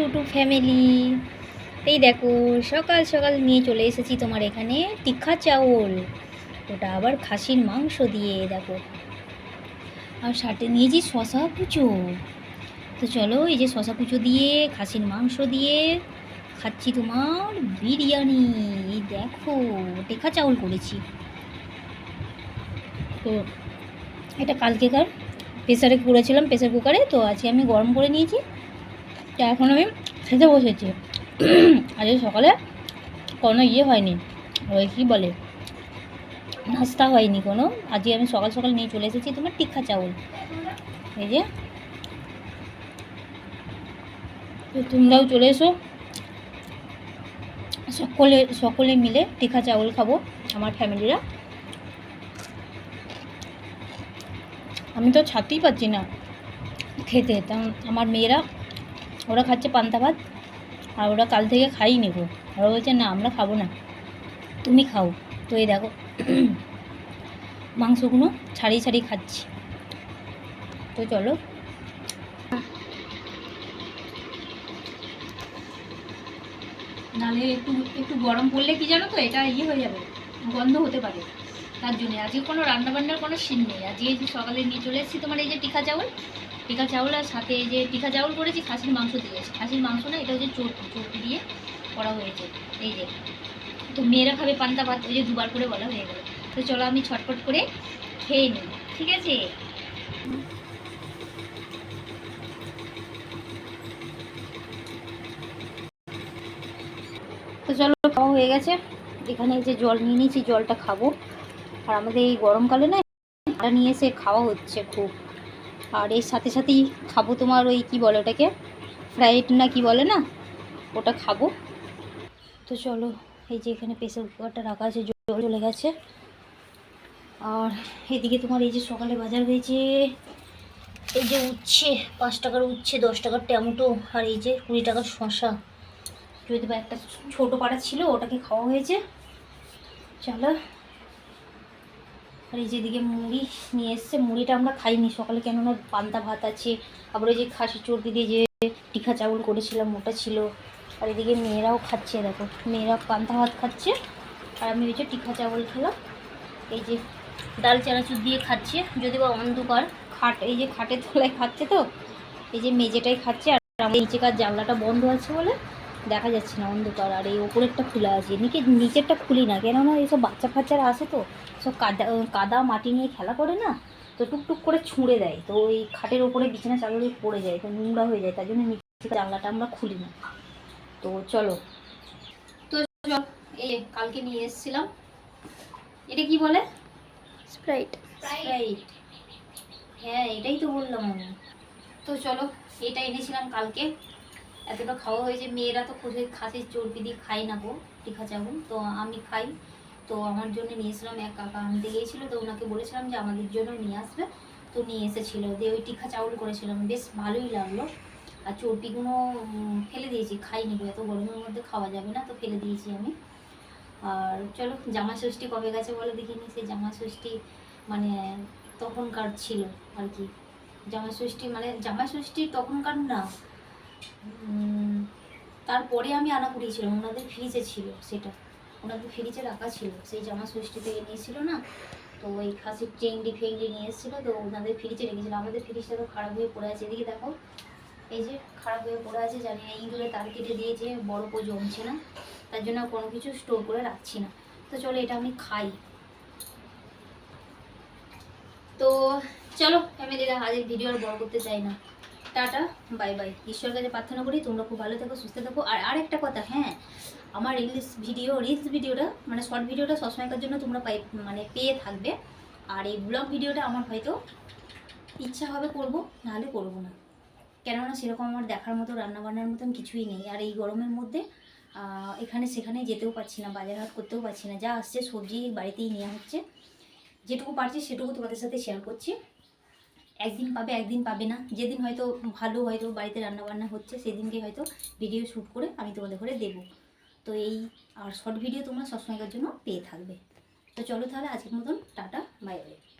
YouTube family এই দেখো, সকাল সকাল নিয়ে চলে এসেছি তোমার এখানে টিক্কা চাউল। ওটা আবার খাসির মাংস দিয়ে, দেখো। আর সাথে নিয়েছি শশা কুচো। তো চলো, এই যে শশা কুচো দিয়ে, খাসির মাংস দিয়ে খাচ্ছি তোমার বিরিয়ানি। এই দেখো টেকা চাউল করেছি। তো এটা কালকেকার প্রেসারে করেছিলাম, প্রেসার কুকারে। তো আজকে আমি গরম করে নিয়েছি। তো এখন আমি খেতে বসেছি। আজকে সকালে কোনো ইয়ে হয়নি। ওই কী বলে? নাস্তা হয়নি কোনো। আজকে আমি সকাল সকাল নিয়ে চলে এসেছি তোমার টিক্কা চাউল। এই যে। তোমরাও চলে এসো। সকলে সকলে মিলে টিক্কা চাউল খাব, আমার ফ্যামিলিরা আমি তো ছাড়তেই পারছি না খেতে। আমার মেয়েরা ওরা খাচ্ছে পান্তা ভাত, আর ওরা কাল থেকে খাই নেব ওরা বলছে, না, আমরা খাব না। তুমি খাও। তো এই দেখো, মাংসগুলো ছাড়িয়ে ছাড়িয়ে খাচ্ছি। তো চলো। নাহলে একটু একটু গরম পড়লে কি জানো তো, এটা ইয়ে হয়ে যাবে, গন্ধ হতে পারে। তার জন্য আজকে কোনো রান্নাবান্নার কোনো সিন নেই। আজকে সকালে নিয়ে চলে এসেছি তোমার এই যে টিকা চাউল। টিকা চাউল আর সাথে যে টিকা চাউল করেছি, খাসির মাংস দিয়েছি। খাসির মাংস না, এটা হচ্ছে চর্পি চর্পি দিয়ে করা হয়েছে। এই যে, তো মেয়েরা খাবে পান্তা ভাত, ওই যে দুবার করে বলা হয়ে গেল। তো চলো আমি ছটপট করে খেয়ে নিই ঠিক আছে? তো চলো, খাওয়া হয়ে গেছে। এখানে যে জল নিয়ে নিয়েছি, জলটা খাব। আর আমাদের এই গরমকালে না নিয়ে এসে খাওয়া হচ্ছে খুব। আর এর সাথে সাথেই খাব তোমার ওই কি বলে ওটাকে? ফ্রাইড না কি বলে না? ওটা খাব। তো চলো, এই যে এখানে প্রেসার কুকারটা রাখা আছে, জল চলে গেছে। আর এদিকে তোমার এই যে সকালে বাজার হয়েছে, এই যে উচ্ছে, পাঁচ টাকার উচ্ছে, দশ টাকার টমেটো, আর এই যে কুড়ি টাকার শশা যদি বা একটা ছোটো পাড়া ছিল, ওটাকে খাওয়া হয়েছে। চলো আর এই যেদিকে মুড়ি নিয়ে এসছে, মুড়িটা আমরা খাইনি। সকালে কেননা পান্তা ভাত আছে, আবার ওই যে খাসি চর্দি দিয়ে যে টিখা চাউল করেছিলাম, ওটা ছিল। আর এদিকে মেয়েরাও খাচ্ছে, দেখো। মেয়েরা পান্তা ভাত খাচ্ছে, আর আমি ওই যে টিখা চাউল খেলাম। এই যে ডাল চানাচুর দিয়ে খাচ্ছে, যদি বা অন্ধকার খাট, এই যে খাটের তলায় খাচ্ছে তো, এই যে মেঝেটাই খাচ্ছে, আর আমার নিচেকার জানলাটা বন্ধ আছে বলে দেখা যাচ্ছে না অন্ধকার আর এই ওপরেরটা খোলা আছে। নিচে নিচেরটা খুলি না কেননা এইসব বাচ্চা ফাচ্চারা আসে তো সব কাদা কাদা মাটি নিয়ে খেলা করে না তো টুকটুক করে ছুঁড়ে দেয়। তো ওই খাটের ওপরে বিছানা চাদর পড়ে যায় তো নোংরা হয়ে যায় তার জন্য নিচে জানলাটা আমরা খুলি না। তো চলো। তো এই কালকে নিয়ে এসেছিলাম। এটা কি বলে? স্প্রাইট স্প্রাইট হ্যাঁ এটাই তো বললাম আমি। তো চলো এটা এনেছিলাম কালকে। এতটা খাওয়া হয়েছে মেয়েরা তো খুবই খাসির চর্বি দিয়ে খাই না গো টিকা চাউল তো আমি খাই। তো আমার জন্য নিয়েছিলাম এক কাকা আনতে গিয়েছিল, তো ওনাকে বলেছিলাম যে আমাদের জন্য নিয়ে আসবে। তো নিয়ে এসেছিল। দিয়ে ওই টিকা চাউল করেছিলাম। বেশ ভালোই লাগল। আর চর্বিগুলো ফেলে দিয়েছি। খাইনি এত গরমের মধ্যে খাওয়া যাবে না, তো ফেলে দিয়েছি আমি। আর চলো, জামা ষষ্ঠী কবে গেছে বলে দেখিনি সেই জামা ষষ্ঠী মানে তখনকার ছিল আর কি। জামা ষষ্ঠী মানে জামা ষষ্ঠী তখনকার না তারপরে আমি আনা করিয়েছিলাম। ওনাদের ফ্রিজে ছিল সেটা। ওনাদের ফ্রিজে রাখা ছিল। সেই জামা ষষ্ঠীতে নিয়েছিল না? তো ওই খাসির চেংড়ি ফেংড়ি নিয়ে এসেছিল। তো ওনাদের ফ্রিজে রেখেছিল। আমাদের ফ্রিজটা তো খারাপ হয়ে পড়ে আছে। এদিকে দেখো, এই যে খারাপ হয়ে পড়ে আছে, জানি না ইঁদুরে তার কেটে দিয়েছে বরফও জমছে না। তার জন্য কোনো কিছু স্টোর করে রাখছি না। তো চলো, এটা আমি খাই। তো চলো ফ্যামিলিরা আজের ভিডিও আর বড় করতে চাই না। Tata, bye bye. ঈশ্বরের কাছে প্রার্থনা করি, তোমরা খুব ভালো থাকো, সুস্থ থাকো। আর আরেকটা কথা হ্যাঁ আমার রিলস ভিডিও রিলস ভিডিওটা মানে শর্ট ভিডিওটা সবসময়কার জন্য তোমরা পাই মানে পেয়ে থাকবে। আর এই ব্লগ ভিডিওটা আমার হয়তো ইচ্ছা হবে করব, নাহলে করব না। কেননা সেরকম আমার দেখার মতো, রান্নাবান্নার মতন কিছুই নেই। আর এই গরমের মধ্যে এখানে সেখানে যেতেও পারছি না বাজার হাট করতেও পারছি না। যা আসছে সবজি বাড়িতেই নেওয়া হচ্ছে। যেটুকু পারছি সেটুকু তোমাদের সাথে শেয়ার করছি। একদিন পাবে একদিন পাবে না। যেদিন হয়তো ভালো হয়তো বাড়িতে রান্নাবান্না হচ্ছে, সেদিনকে হয়তো ভিডিও শ্যুট করে আমি তোমাদের ঘরে দেবো। তো এই আর শর্ট ভিডিও তোমরা সবসময়কার জন্য পেয়ে থাকবে। তো চলো তাহলে আজকের মতন টাটা বাইরে বাই